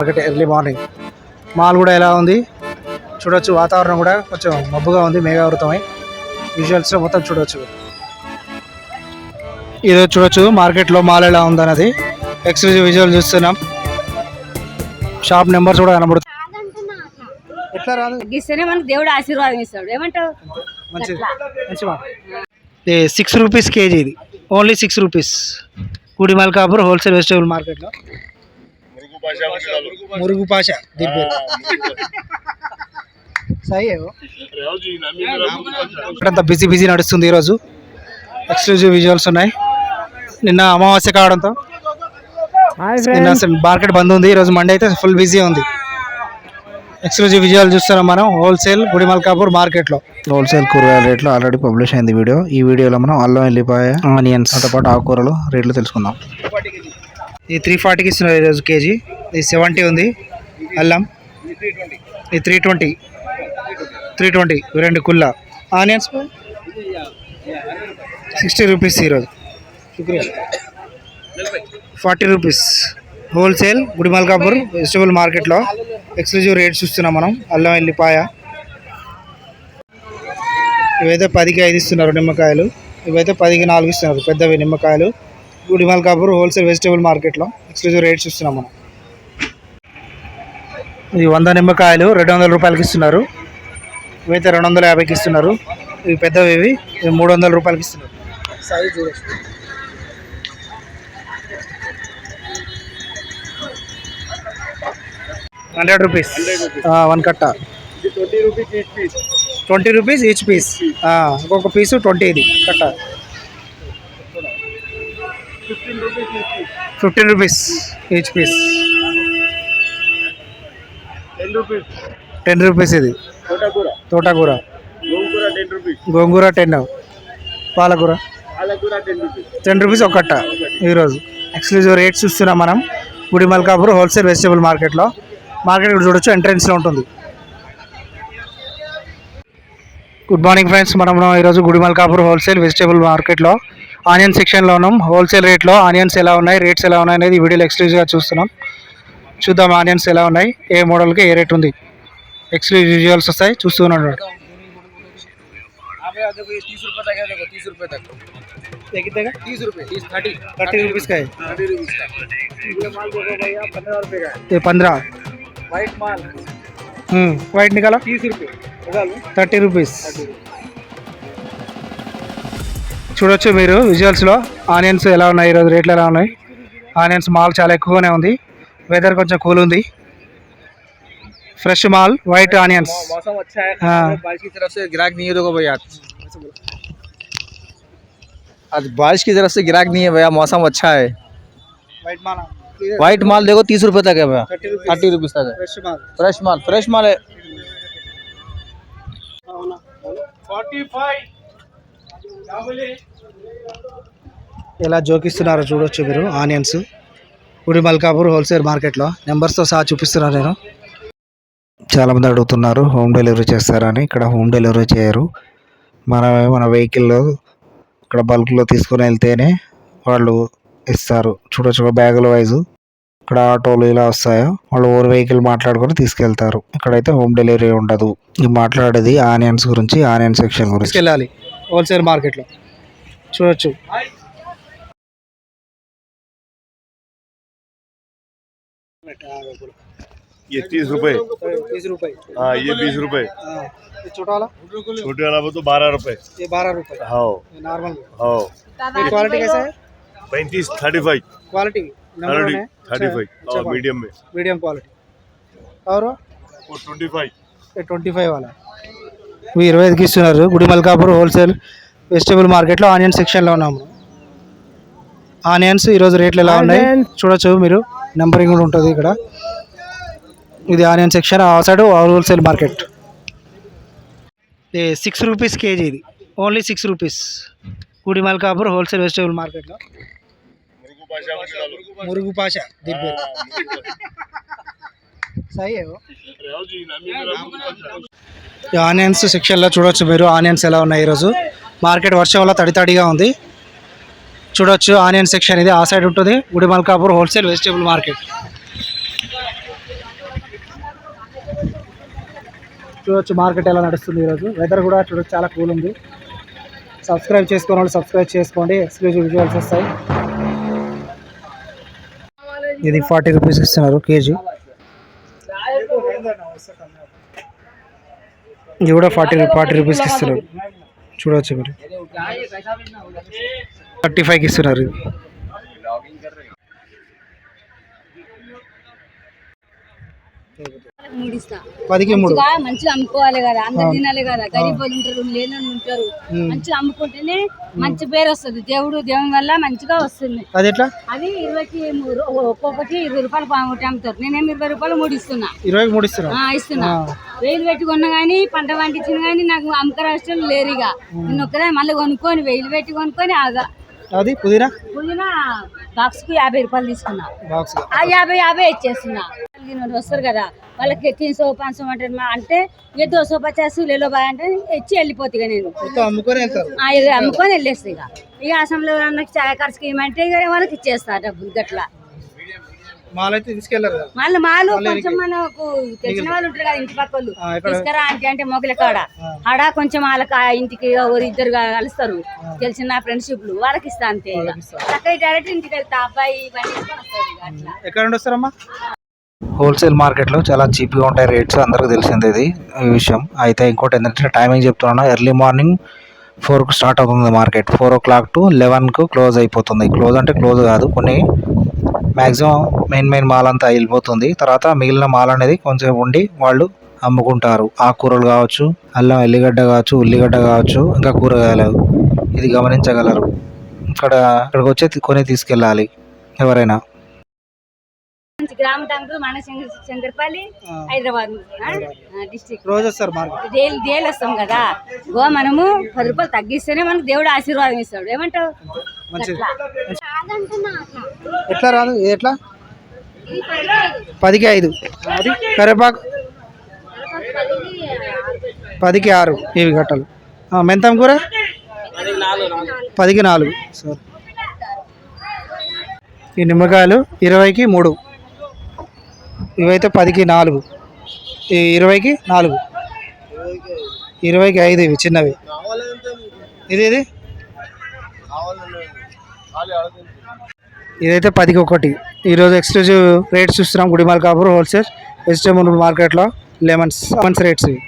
Market early morning mall కూడా ఎలా ఉంది? చూడొచ్చు. వాతావరణం కూడా కొంచెం మబ్బుగా ఉంది మేఘావృతమై. విజువల్స్లో మొత్తం చూడొచ్చు. ఇది చూడొచ్చు. మార్కెట్లో మాల్ ఎలా ఉందన్నది. ఎక్స్క్లూజివ్ విజువల్ చూస్తున్నాం. షాప్ నెంబర్స్ కూడా కనబడుతుంది ఎట్లా రాదు? తగ్గిస్తేనే మనకు దేవుడు ఆశీర్వాదం ఇస్తాడు. ఏమంటావు? మంచిది. మంచివా సిక్స్ రూపీస్ కేజీ ఇది. Only six rupees Gudi Malkapur wholesale vegetable మార్కెట్లో మురుగు భాష దీని పేరు. బిజీ బిజీ నడుస్తుంది ఈరోజు. ఎక్స్క్లూజివ్ విజువల్స్ ఉన్నాయి. నిన్న అమావాస్య కావడంతో. నిన్న మార్కెట్ బంద్ ఉంది. ఈరోజు మండే అయితే ఫుల్ బిజీ ఉంది. ఎక్స్క్లూజివ్ విజువల్ చూస్తున్నాం మనం హోల్సేల్ గుడి మల్కాపూర్ మార్కెట్లో. హోల్సేల్ కూరగాయల రేట్లు ఆల్రెడీ పబ్లిష్ అయింది వీడియో. ఈ వీడియోలో మనం అల్లం ఎల్లిపాయ ఆనియన్స్తో పాటు ఆకుకూరలు రేట్లు తెలుసుకుందాం. ఇది త్రీ ఫార్టీకి ఇస్తున్నారు ఈరోజు కేజీ. ఇది సెవెంటీ ఉంది. అల్లం. ఇది త్రీ ట్వంటీ. Three twenty. రెండు కుల్ల ఆనియన్స్ సిక్స్టీ రూపీస్ ఈరోజు. శుక్రియా. Forty rupees. Wholesale Gudimalkapur vegetable మార్కెట్లో ఎక్స్క్లూజివ్ రేట్స్ చూస్తున్నాం మనం. అల్లం ఎల్లిపాయ ఇవైతే పదికి ఐదు ఇస్తున్నారు నిమ్మకాయలు. ఇవైతే పదికి నాలుగు ఇస్తున్నారు. పెద్దవి నిమ్మకాయలు. గుడిమల్కాపూర్ హోల్సేల్ వెజిటబుల్ మార్కెట్లో ఎక్స్క్లూజివ్ రేట్స్ చూస్తున్నాం మనం. ఈ వంద నిమ్మకాయలు రెండు వందల రూపాయలకి ఇస్తున్నారు. ఇవైతే రెండు వందల యాభైకి ఇస్తున్నారు. ఇవి పెద్దవి ఇవి ఇవి మూడు వందల రూపాయలకి ఇస్తున్నారు. Size hundred rupees. వన్ కట్ట. ట్వంటీ రూపీస్ ఈచ్ పీస్ ఒక్కొక్క పీసు ట్వంటీ ఇది కట్ట. Fifteen rupees each piece ten rupees ఇది. తోటకూర. గోంగూర టెన్ పాలకూర. టెన్ రూపీస్ ఒక కట్ట ఈరోజు. ఎక్స్క్లూజివ్ రేట్స్ చూస్తున్నాం మనం. గుడి మల్కాపూర్ హోల్సేల్ వెజిటబుల్ మార్కెట్లో మార్కెట్ ఇక్కడ చూడొచ్చు ఎంట్రెన్స్లో ఉంటుంది. గుడ్ మార్నింగ్ ఫ్రెండ్స్ మనం ఈరోజు గుడి మల్కాపూర్ హోల్సేల్ వెజిటబుల్ మార్కెట్లో ఆనియన్ సెక్షన్లో ఉన్నాం హోల్సేల్ రేట్లో ఆనియన్స్ ఎలా ఉన్నాయి రేట్స్ ఎలా ఉన్నాయి అనేది ఈ వీడియోలో ఎక్స్క్లూజివ్గా చూస్తున్నాం చూద్దాం ఆనియన్స్ ఎలా ఉన్నాయి ఏ మోడల్కి ఏ రేట్ ఉంది ఎక్స్క్లూజివ్ విజువల్స్ వస్తాయి చూస్తూ ఉన్నాడు तीस रुपए तक है देखो तीस रुपए तक देखिएगा तीस रुपए तीस थर्टी थर्टी रुपीज़ का है थर्टी रुपीज का ये माल देखो भैया पंद्रह रुपए का है ये पंद्रह व्हाइट माल वाइट निकाला तीस रुपए लगा लो థర్టీ రూపీస్ చూడొచ్చు మీరు విజువల్స్లో ఆనియన్స్ ఎలా ఉన్నాయి ఈరోజు రేట్లు ఎలా ఉన్నాయి ఆనియన్స్ మాల్ చాలా ఎక్కువగానే ఉంది వెదర్ కొంచెం కూల్ ఉంది ఫ్రెష్ మాల్ వైట్ ఆనియన్స్ मौसम अच्छा है हाँ। बारिश की तरफ से ग्राहक नहीं है देखो भैया आज बारिश की तरफ से ग्राहक नहीं है भैया मौसम अच्छा है వైట్ మాల్ व्हाइट माल देखो तीस रुपए तक है भैया థర్టీ రూపీస్ थर्टी रुपीज तक है ఫ్రెష్ మాల్ फ्रेश माल फ्रेश माल है ఎలా జోకిస్తున్నారో చూడొచ్చు మీరు ఆనియన్స్. ఇప్పుడు మల్కాపూర్ హోల్సేల్ మార్కెట్లో నెంబర్స్తో సహా చూపిస్తున్నాను నేను. చాలామంది అడుగుతున్నారు హోమ్ డెలివరీ చేస్తారని. ఇక్కడ హోమ్ డెలివరీ చేయరు. మనమే మన వెహికల్లో ఇక్కడ బల్క్లో తీసుకొని వెళ్తేనే వాళ్ళు ఇస్తారు. చూడొచ్చు బ్యాగుల వైజు. ఇక్కడ ఆటోలు ఇలా వస్తాయో వాళ్ళు ఓర్ వెహికల్ మాట్లాడుకొని తీసుకెళ్తారు. ఇక్కడైతే హోమ్ డెలివరీ ఉండదు. ఇది మాట్లాడేది ఆనియన్స్ గురించి ఆనియన్ సెక్షన్ గురించి. వెళ్ళాలి హోల్సేల్ మార్కెట్లో చూడొచ్చు ये तीस रुपए बीस रुपए हाँ ये बीस रुपए हाँ, ये छोटा वाला छोटे वाला वो तो बारह रुपए ये बारह रुपए हाँ ये नॉर्मल हाँ ये क्वालिटी कैसा है पैंतीस thirty five quality number one thirty है थर्टी अच्छा, फाइव अच्छा हाँ मीडियम में मीडियम क्वालिटी और वो? वो ट्वेंटी फाइव ये ఇరవై ఐదుకి ఇస్తున్నారు. గుడి మల్కాపూర్ హోల్సేల్ వెజిటేబుల్ మార్కెట్లో ఆనియన్ సెక్షన్లో ఉన్నాము. ఆనియన్స్ ఈరోజు రేట్లు ఎలా ఉన్నాయి? చూడొచ్చు మీరు. నెంబరింగ్ కూడా ఉంటుంది ఇక్కడ. ఇది ఆనియన్ సెక్షన్ ఆ side wholesale market. Six rupees KG ఇది. Only six rupees Gudi Malkapur wholesale vegetable మార్కెట్లో. మురుగు పాష. దీని సై ఆనియన్స్ సెక్షన్లో చూడొచ్చు మీరు. ఆనియన్స్ ఎలా ఉన్నాయి ఈరోజు? మార్కెట్ వర్షం వల్ల తడి తడిగా ఉంది. చూడొచ్చు ఆనియన్ సెక్షన్ ఇది. ఆ సైడ్ ఉంటుంది Gudi Malkapur wholesale vegetable market. చూడొచ్చు మార్కెట్ ఎలా నడుస్తుంది ఈరోజు. వెదర్ కూడా చూడొచ్చు చాలా కూల్ ఉంది. సబ్స్క్రైబ్ చేసుకున్న వాళ్ళు సబ్స్క్రైబ్ చేసుకోండి. ఎక్స్క్లూజివ్ విజువల్స్ వస్తాయి. ఇది ఫార్టీ రూపీస్ ఇస్తున్నారు కేజీ. ఇది కూడా ఫార్టీ ఫార్టీ రూపీస్కి ఇస్తున్నారు. చూడవచ్చు మీరు. థర్టీ ఫైవ్కి ఇస్తున్నారు ఇది. మూడు ఇస్తా పదికి మూడు. మంచిగా మంచిగా అమ్ముకోవాలి కదా అందరు తినాలి కదా గరీబ్ వాళ్ళు ఉంటారు లేని ఉంటారు. మంచిగా అమ్ముకుంటేనే మంచి పేరు వస్తుంది. దేవుడు దేవుని వల్ల మంచిగా వస్తుంది. అది ఎట్లా? అది ఇరవైకి ఒక్కొక్కటి ఇరవై రూపాయలు పాముటి అమ్ముతారు. నేనేమి ఇరవై రూపాయలు మూడు ఇస్తున్నా ఇరవైకి మూడు ఇస్తున్నారు ఆ, ఇస్తున్నా వెయ్యి పెట్టుకున్నా కానీ పంట పండించిన కానీ నాకు అమ్మక రాష్ట్రం లేరు ఇక. నేను ఒక్కదే మళ్ళీ కొనుక్కొని వెయ్యి పెట్టి కొనుక్కొని ఆగా. అది పుదీనా? పుదీనా బాక్స్కు యాభై రూపాయలు తీసుకున్నా. బాక్స్ ఆ యాభై యాభై ఇచ్చేస్తున్నా. వస్తారు కదా. వాళ్ళకి తీన్ సో పాంచ్ అంటారు మా అంటే ఏ దో సో పచాస్ లేలో బాయ్ అంటే ఇచ్చి వెళ్ళిపోతుంది నేను. అమ్ముకొని అమ్ముకొని వెళ్ళేస్తా ఇక. ఇక అసెంబ్లీ వాళ్ళకి చాలా ఖర్చుకి ఇవ్వమంటే ఇక వాళ్ళకి ఇచ్చేస్తా డబ్బులు గట్లా. మాల్ అయితే తీసుకెళ్ళారు కదా. మళ్ళీ మాలు కొంచెం మనకు తెలిసిన వాళ్ళు ఉంటారు కదా ఇంటి పక్క వాళ్ళు? తీసుకురా అంటే అంటే మొగల కాడ. ఆడ కొంచెం వాళ్ళకి ఆ ఇంటికి ఇద్దరు కలుస్తారు. తెలిసిన ఫ్రెండ్షిప్లు వాళ్ళకి ఇస్తా అంతే చక్కగా డైరెక్ట్ ఇంటికి వెళ్తా అబ్బాయి ఎక్కడ వస్తారమ్మా? హోల్సేల్ మార్కెట్లో చాలా చీప్గా ఉంటాయి రేట్స్ అందరికీ తెలిసింది ఇది ఈ విషయం. అయితే ఇంకోటి ఏంటంటే టైమింగ్ చెప్తున్నాను. ఎర్లీ మార్నింగ్ ఫోర్కు స్టార్ట్ అవుతుంది market four o'clock to లెవెన్కు క్లోజ్ అయిపోతుంది. క్లోజ్ అంటే క్లోజ్ కాదు కొన్ని మ్యాక్సిమం మెయిన్ మెయిన్ మాల్ అంతా వెళ్ళిపోతుంది. తర్వాత మిగిలిన మాల్ అనేది కొంచెం ఉండి వాళ్ళు అమ్ముకుంటారు. ఆకుకూరలు కావచ్చు అల్లం ఎల్లిగడ్డ కావచ్చు ఉల్లిగడ్డ కావచ్చు ఇంకా కూరగాయలు. ఇది గమనించగలరు. ఇక్కడ ఇక్కడికి వచ్చి కొని తీసుకెళ్ళాలి. ఎవరైనా. గ్రామ మన శంకర్పల్లి హైదరాబాద్ డిస్టిక్ రోజు వస్తారు మార్కెట్. డైలీ డైలీ వస్తాం కదా. గో మనము పది రూపాయలు తగ్గిస్తేనే మనకు దేవుడు ఆశీర్వాదం ఇస్తాడు. ఏమంటావు. ఎట్లా రాదు? ఇది ఎట్లా? పదికి ఐదు. అది కరివేపాకు పదికి ఆరు ఇవి కట్టలు ఆ, మెంతం కూర? పదికి నాలుగు. సరే. ఈ నిమ్మకాయలు ఇరవైకి మూడు. ఇవైతే పదికి నాలుగు. ఈ ఇరవైకి నాలుగు. ఇరవైకి ఐదు ఇవి చిన్నవి. ఇది ఇది? ఇదైతే పదికి ఒకటి. ఈరోజు ఎక్స్క్లూజివ్ రేట్స్ చూస్తున్నాం గుడిమాల్ కాపూర్ హోల్సేల్ వెజిటేబుల్ H&M మార్కెట్లో లెమన్స్ లెమన్స్ రేట్స్ ఇవి.